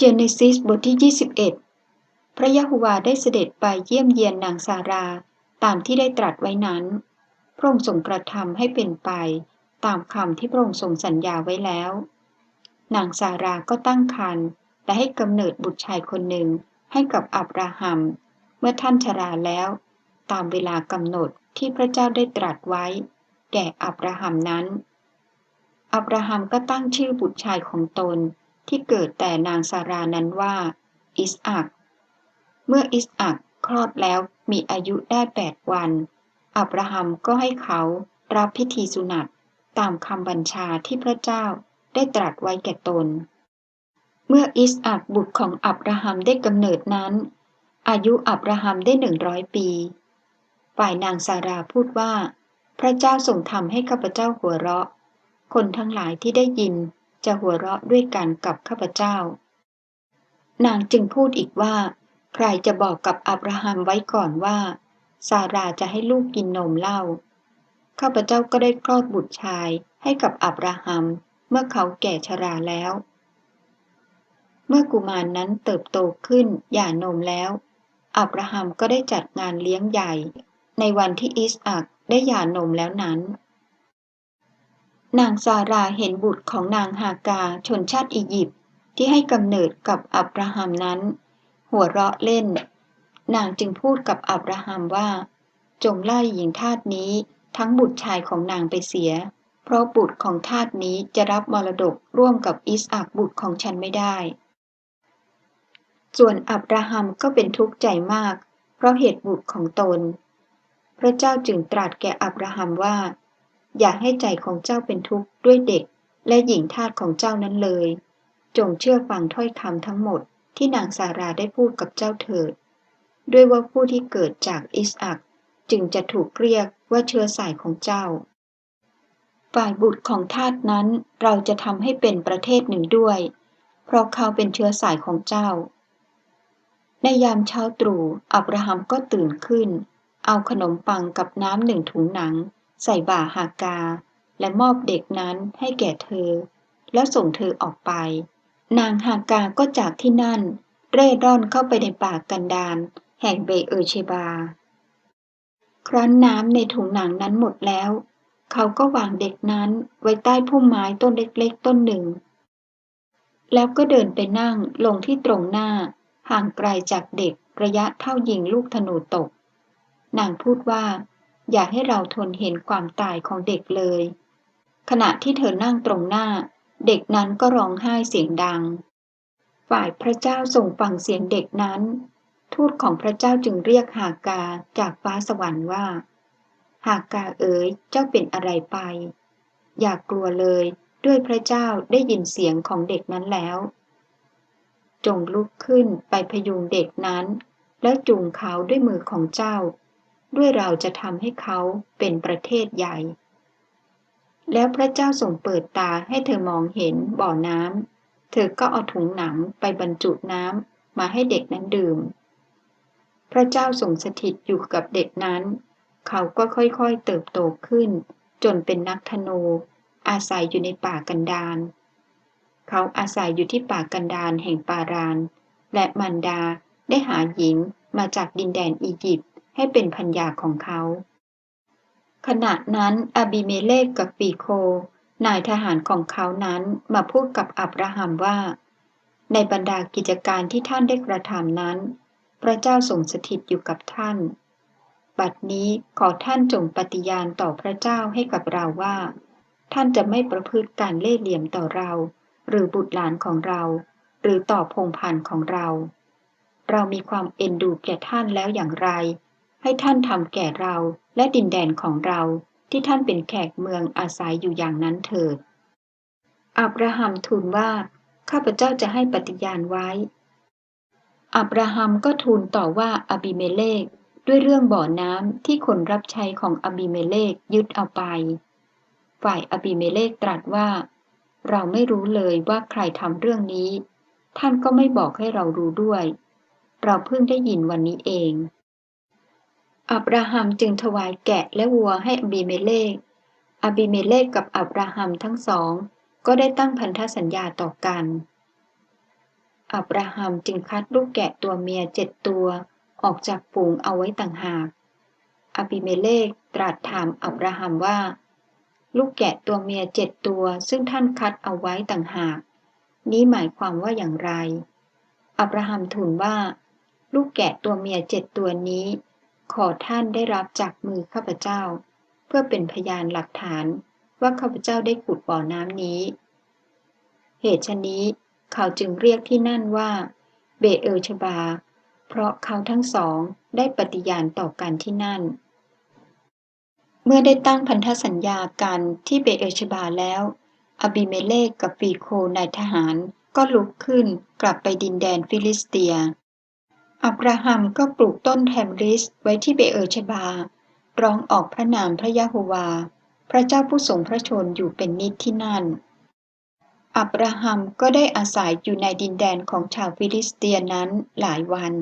เจเนซิสบทที่ 21 พระยะโฮวาได้เสด็จไปเยี่ยมเยียนนางซารา ตามที่ได้ตรัสไว้นั้น พระองค์ทรงกระทำให้เป็นไป ตามคำที่พระองค์ทรงสัญญาไว้แล้ว นางซาราก็ตั้งครรภ์และให้กำเนิดบุตรชายคนหนึ่งให้กับอับราฮัม เมื่อท่านชราแล้ว ตามเวลากำหนดที่พระเจ้าได้ตรัสไว้ แก่อับราฮัมนั้น อับราฮัมก็ตั้งชื่อบุตรชายของตน ที่เกิดแต่นางซารานั้นว่า อิสอัก เมื่ออิสอักคลอดแล้วมีอายุได้แปดวัน อับราฮัมก็ให้เขารับพิธีสุนัตตามคำบัญชาที่พระเจ้าได้ตรัสไว้แก่ตน เมื่ออิสอักบุตรของอับราฮัมได้กำเนิดนั้น อายุอับราฮัมได้หนึ่งร้อยปี ฝ่ายนางซาราพูดว่า พระเจ้าทรงทำให้ข้าพเจ้าหัวเราะ คนทั้งหลายที่ได้ยิน จะหัวเราะด้วยกันกับข้าพเจ้า นางจึงพูดอีกว่า ใครจะบอกกับอับราฮัมไว้ก่อนว่า ซาราจะให้ลูกกินนมเหล้าข้าพเจ้าก็ได้คลอดบุตรชายให้กับอับราฮัมเมื่อเขาแก่ชราแล้ว เมื่อกุมารนนั้นเติบโตขึ้นหย่านมแล้ว อับราฮัมก็ได้จัดงานเลี้ยงใหญ่ ในวันที่อิสอักได้หย่านมแล้วนั้น นางซาราเห็นบุตรของนางฮากาชนชาติอียิปต์ที่ให้กำเนิดกับอับราฮัมนั้น หัวเราะเล่น นางจึงพูดกับอับราฮัมว่า จงไล่หญิงทาสนี้ทั้งบุตรชายของนางไปเสีย เพราะบุตรของทาสนี้จะรับมรดกร่วมกับอิสอักบุตรของฉันไม่ได้ ส่วนอับราฮัมก็เป็นทุกข์ใจมาก เพราะเหตุบุตรของตน พระเจ้าจึงตรัสแก่อับราฮัมว่า อย่าให้ใจของเจ้าเป็นทุกข์ด้วยเด็ก และหญิงทาสของเจ้านั้นเลย จงเชื่อฟังถ้อยคำทั้งหมดที่นางสาราได้พูดกับเจ้าเถิด ด้วยว่าผู้ที่เกิดจากอิสอักจึงจะถูกเรียกว่าเชื้อสายของเจ้า ฝ่ายบุตรของทาสนั้นเราจะทำให้เป็นประเทศหนึ่งด้วย เพราะเขาเป็นเชื้อสายของเจ้า ในยามเช้าตรู่อับราฮัมก็ตื่นขึ้น เอาขนมปังกับน้ำหนึ่งถุงหนัง ใส่บ่าหากา และมอบเด็กนั้นให้แก่เธอ แล้วส่งเธอออกไป นางหากาก็จากที่นั่น เร่ร่อนเข้าไปในป่ากันดานแห่งเบเอเชบา ครั้นน้ำในถุงหนังนั้นหมดแล้ว เขาก็วางเด็กนั้นไว้ใต้พุ่มไม้ต้นเล็กๆต้นหนึ่ง แล้วก็เดินไปนั่งลงที่ตรงหน้า ห่างไกลจากเด็กระยะเท่ายิงลูกธนูตก นางพูดว่า อย่าให้เราทนเห็นความตายของเด็กเลย ขณะที่เธอนั่งตรงหน้า เด็กนั้นก็ร้องไห้เสียงดัง ฝ่ายพระเจ้าส่งฟังเสียงเด็กนั้น ทูตของพระเจ้าจึงเรียกหากาจากฟ้าสวรรค์ว่า หากาเอ๋ยเจ้าเป็นอะไรไป อย่ากลัวเลยด้วยพระเจ้าได้ยินเสียงของเด็กนั้นแล้ว จงลุกขึ้นไปพยุงเด็กนั้น แล้วจูงเขาด้วยมือของเจ้า ด้วยเราจะทำให้เขาเป็นประเทศใหญ่ แล้วพระเจ้าส่งเปิดตาให้เธอมองเห็นบ่อน้ำ เธอก็เอาถุงหนังไปบรรจุน้ำมาให้เด็กนั้นดื่ม พระเจ้าส่งสถิตอยู่กับเด็กนั้น เขาก็ค่อยๆเติบโตขึ้น จนเป็นนักธนู อาศัยอยู่ในป่ากันดารเขาอาศัยอยู่ที่ป่ากันดารแห่งปาราน และมันดาได้หาหญิงมาจากดินแดนอียิปต์ ให้เป็นพัญญาของเขา ขณะนั้นอบิเมเลกกับปีโคนายทหารของเขานั้นมาพูดกับอับราฮัมว่า ในบรรดากิจการที่ท่านได้กระทำนั้น พระเจ้าทรงสถิตอยู่กับท่าน บัดนี้ขอท่านจงปฏิญาณต่อพระเจ้าให้กับเราว่า ท่านจะไม่ประพฤติการเล่ห์เหลี่ยมต่อเรา หรือบุตรหลานของเรา หรือต่อพงพันธ์ของเรา เรามีความเอ็นดูแก่ท่านแล้วอย่างไร ให้ท่านทำแก่เราและดินแดนของเราที่ท่านเป็นแขกเมืองอาศัยอยู่อย่างนั้นเถิด อับราฮัมทูลว่า ข้าพเจ้าจะให้ปฏิญาณไว้ อับราฮัมก็ทูลต่อว่าอบิเมเลกด้วยเรื่องบ่อน้ำที่คนรับใช้ของอบิเมเลกยึดเอาไป ฝ่ายอบิเมเลกตรัสว่า เราไม่รู้เลยว่าใครทำเรื่องนี้ ท่านก็ไม่บอกให้เรารู้ด้วย เราเพิ่งได้ยินวันนี้เอง อับราฮัมจึงถวายแกะและวัวให้อบิเมเลกอบิเมเลกกับอับราฮัมทั้งสอง ก็ได้ตั้งพันธสัญญาต่อกัน อับราฮัมจึงคัดลูกแกะตัวเมียเจ็ดตัว ออกจากฝูงเอาไว้ต่างหากอบิเมเลกตรัสถามอับราฮัมว่า ลูกแกะตัวเมียเจ็ดตัวซึ่งท่านคัดเอาไว้ต่างหาก นี้หมายความว่าอย่างไร อับราฮัมทูลว่า ลูกแกะตัวเมียเจ็ดตัวนี้ ขอท่านได้รับจากมือข้าพเจ้า เพื่อเป็นพยานหลักฐานว่าข้าพเจ้าได้ขุดบ่อน้ำนี้ เหตุชนี้เขาจึงเรียกที่นั่นว่า เบเอลชบา เพราะเขาทั้งสองได้ปฏิญาณต่อกันที่นั่น เมื่อได้ตั้งพันธสัญญากันที่เบเอลชบาแล้วอบิเมเลกกับฟีโคนายทหารก็ลุกขึ้นกลับไปดินแดนฟิลิสเตีย อับราฮัมก็ปลูกต้นแทมริสไว้ที่เบเอลชบา ร้องออกพระนามพระยะโฮวา พระเจ้าผู้ทรงพระชนอยู่เป็นนิจที่นั่น อับราฮัมก็ได้อาศัยอยู่ในดินแดนของชาวฟิลิสเตียนั้นหลายวัน